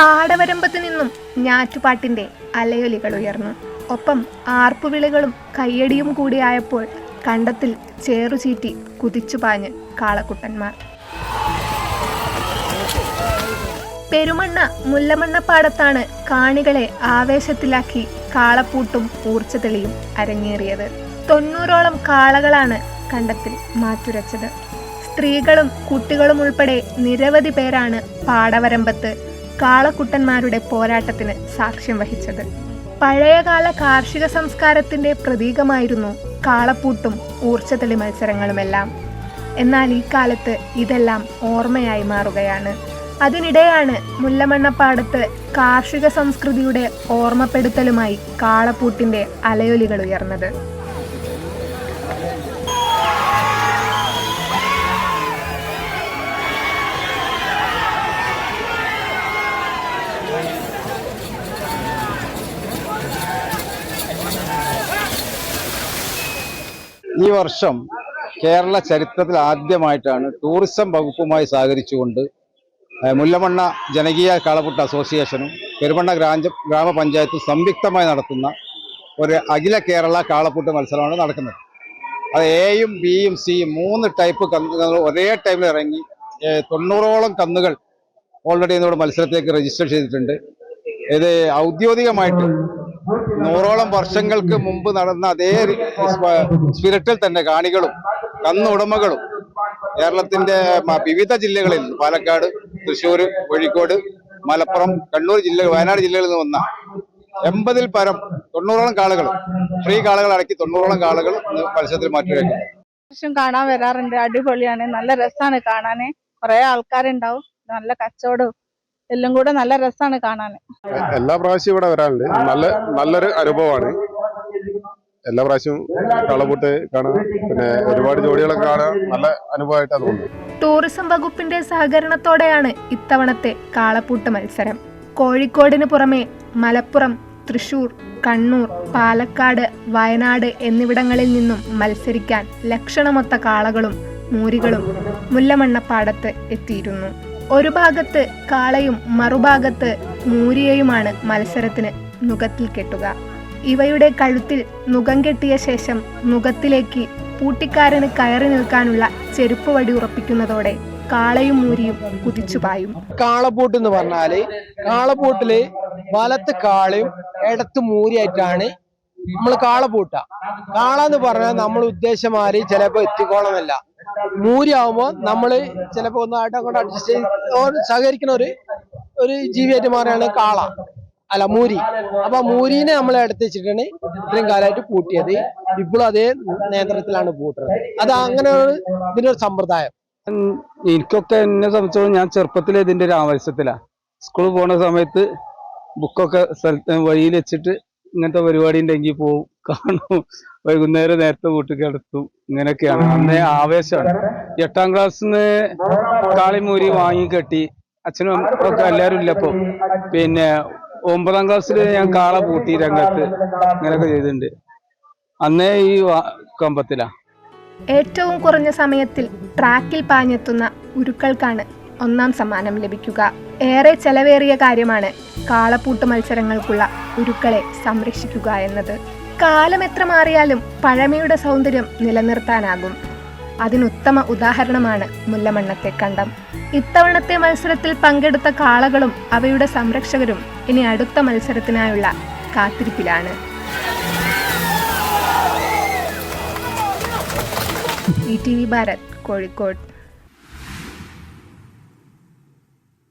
പാടവരമ്പത്ത് നിന്നും ഞാറ്റുപാട്ടിന്റെ അലയൊലികൾ ഉയർന്നു. ഒപ്പം ആർപ്പുവിളികളും കയ്യടിയും കൂടിയായപ്പോൾ കണ്ടത്തിൽ ചേറുചീറ്റി കുതിച്ചു പാഞ്ഞ് കാളക്കുട്ടന്മാർ. പെരുമണ്ണ മുല്ലമണ്ണപ്പാടത്താണ് കാണികളെ ആവേശത്തിലാക്കി കാളപ്പൂട്ടും ഊർച്ചതെളിയും അരങ്ങേറിയത്. തൊണ്ണൂറോളം കാളകളാണ് കണ്ടത്തിൽ മാറ്റുരച്ചത്. സ്ത്രീകളും കുട്ടികളും ഉൾപ്പെടെ നിരവധി പേരാണ് പാടവരമ്പത്ത് കാളക്കുട്ടന്മാരുടെ പോരാട്ടത്തിന് സാക്ഷ്യം വഹിച്ചത്. പഴയകാല കാർഷിക സംസ്കാരത്തിന്റെ പ്രതീകമായിരുന്നു കാളപ്പൂട്ടും ഊർച്ചതളി മത്സരങ്ങളുമെല്ലാം. എന്നാൽ ഈ കാലത്ത് ഇതെല്ലാം ഓർമ്മയായി മാറുകയാണ്. അതിനിടെയാണ് മുല്ലമണ്ണപ്പാടത്ത് കാർഷിക സംസ്കൃതിയുടെ ഓർമ്മപ്പെടുത്തലുമായി കാളപ്പൂട്ടിന്റെ അലയൊലികൾ ഉയർന്നത്. ഈ വർഷം കേരള ചരിത്രത്തിൽ ആദ്യമായിട്ടാണ് ടൂറിസം വകുപ്പുമായി സഹകരിച്ചുകൊണ്ട് മുല്ലമണ്ണ ജനകീയ കാളപുട്ട് അസോസിയേഷനും പെരുമണ്ണ ഗ്രാഞ്ച ഗ്രാമപഞ്ചായത്തും സംയുക്തമായി നടത്തുന്ന ഒരു അഖില കേരള കാളപ്പൂട്ട് മത്സരമാണ് നടക്കുന്നത്. അത് എയും ബിയും സിയും മൂന്ന് ടൈപ്പ് കന്നുകൾ ഒരേ ടൈമിൽ ഇറങ്ങി തൊണ്ണൂറോളം കന്നുകൾ ഓൾറെഡി ഇന്നോട് മത്സരത്തിലേക്ക് രജിസ്റ്റർ ചെയ്തിട്ടുണ്ട്. ഇത് ഔദ്യോഗികമായിട്ട് നൂറോളം വർഷങ്ങൾക്ക് മുമ്പ് നടന്ന അതേ സ്പിരിറ്റിൽ തന്നെ കാണികളും കന്നുടമകളും കേരളത്തിന്റെ വിവിധ ജില്ലകളിൽ പാലക്കാട് തൃശൂർ കോഴിക്കോട് മലപ്പുറം കണ്ണൂർ ജില്ല വയനാട് ജില്ലകളിൽ നിന്ന് വന്ന എൺപതിൽ പരം തൊണ്ണൂറോളം കാളുകൾ ഫ്രീ കാളുകൾ അടക്കി തൊണ്ണൂറോളം കാളുകൾ മത്സരത്തിൽ മാറ്റിവെക്കും പ്രാവശ്യം കാണാൻ വരാറുണ്ട്. അടിപൊളിയാണ്. നല്ല രസമാണ് കാണാന്. കുറെ ആൾക്കാരുണ്ടാവും. നല്ല കച്ചവടവും. എല്ലാം കൂടെ നല്ല രസമാണ് കാണാൻ എല്ലാ പ്രാവശ്യവും ഇവിടെ വരാനുണ്ട് നല്ല നല്ലൊരു അനുഭവമാണ്. എല്ലാ പ്രാവശ്യവും കളപൂട്ട് കാണാം പിന്നെ ഒരുപാട് ജോലികളൊക്കെ കാണാൻ നല്ല അനുഭവമായിട്ടാണ് തോന്നുന്നത് ടൂറിസം വകുപ്പിന്റെ സഹകരണത്തോടെയാണ് ഇത്തവണത്തെ കാളപ്പൂട്ട് മത്സരം. കോഴിക്കോടിന് പുറമെ മലപ്പുറം തൃശൂർ കണ്ണൂർ പാലക്കാട് വയനാട് എന്നിവിടങ്ങളിൽ നിന്നും മത്സരിക്കാൻ ലക്ഷണമൊത്ത കാളകളും മൂരികളും മുല്ലമണ്ണപ്പാടത്ത് എത്തിയിരുന്നു. ഒരു ഭാഗത്ത് കാളയും മറുഭാഗത്ത് മൂരിയയുമാണ് മത്സരത്തിന് നുഖത്തിൽ കെട്ടുക. ഇവയുടെ കഴുത്തിൽ നുഖം കെട്ടിയ ശേഷം നുഖത്തിലേക്ക് പൂട്ടിക്കാരന് കയറി നിൽക്കാനുള്ള ചെരുപ്പ് വടി ഉറപ്പിക്കുന്നതോടെ കാളയും മൂരിയും കുതിച്ചുപായും കാളപ്പൂട്ട് എന്ന് പറഞ്ഞാൽ കാളപ്പൂട്ടിൽ വലത്ത് കാളയും ഇടത്ത് മൂരിയായിട്ടാണ് നമ്മൾ കാളപ്പൂട്ട കാള എന്ന് പറഞ്ഞാൽ നമ്മൾ ഉദ്ദേശമാര് ചിലപ്പോ എത്തിക്കോളണമെന്നില്ല മൂരി ആവുമ്പോ നമ്മൾ ചിലപ്പോ ഒന്ന് ആയിട്ട് അങ്ങോട്ട് അഡ്ജസ്റ്റ് ചെയ്ത് സഹകരിക്കുന്ന ഒരു ഒരു ജീവിയായിട്ട് മാറിയാണ് കാള. അല്ല മൂരി. അപ്പൊ മൂരിനെ നമ്മൾ എടുത്ത് വെച്ചിട്ടാണ് ഇത്രയും കാലമായിട്ട് പൂട്ടിയത്. ഇപ്പോഴും അതേ നേതൃത്വത്തിലാണ് പൂട്ടുന്നത്. അത് അങ്ങനെ ഇതിന്റെ ഒരു സമ്പ്രദായം. എനിക്കൊക്കെ എന്നെ സംബന്ധിച്ചോളം ഞാൻ ചെറുപ്പത്തിൽ ഇതിന്റെ ഒരു ആവശ്യത്തിലാ സ്കൂളിൽ പോണ സമയത്ത് ബുക്കൊക്കെ സ്ഥലത്ത് വഴിയിൽ വെച്ചിട്ട് ഇങ്ങനത്തെ പരിപാടി ഉണ്ടെങ്കിൽ പോവും. കാണും. വൈകുന്നേരം നേരത്തെ വീട്ടിൽ കിടത്തും. ഇങ്ങനെയൊക്കെയാണ്. അന്നേ ആവേശമാണ്. എട്ടാം ക്ലാസ്സിന്ന് കാളിമൂരി വാങ്ങി കെട്ടി. അച്ഛനും ഒക്കെ എല്ലാവരും ഇല്ലപ്പോ പിന്നെ ഒമ്പതാം ക്ലാസ്സിൽ ഞാൻ കാള പൂട്ടി രംഗത്ത്. ഇങ്ങനെയൊക്കെ ചെയ്തിട്ടുണ്ട്. അന്നേ ഈ കമ്പത്തിലാ. ഏറ്റവും കുറഞ്ഞ സമയത്തിൽ ട്രാക്കിൽ പാഞ്ഞെത്തുന്ന ഉരുക്കൾക്കാണ് ഒന്നാം സമ്മാനം ലഭിക്കുക. ഏറെ ചെലവേറിയ കാര്യമാണ് കാളപ്പൂട്ട് മത്സരങ്ങൾക്കുള്ള ഉരുക്കളെ സംരക്ഷിക്കുക എന്നത്. കാലം എത്ര മാറിയാലും പഴമയുടെ സൗന്ദര്യം നിലനിർത്താനാകും. അതിനുത്തമ ഉദാഹരണമാണ് മുല്ലമണ്ണത്തെ കണ്ടം. ഇത്തവണത്തെ മത്സരത്തിൽ പങ്കെടുത്ത കാളകളും അവയുടെ സംരക്ഷകരും ഇനി അടുത്ത മത്സരത്തിനായുള്ള കാത്തിരിപ്പിലാണ്. E T V Bharat Kozhikode.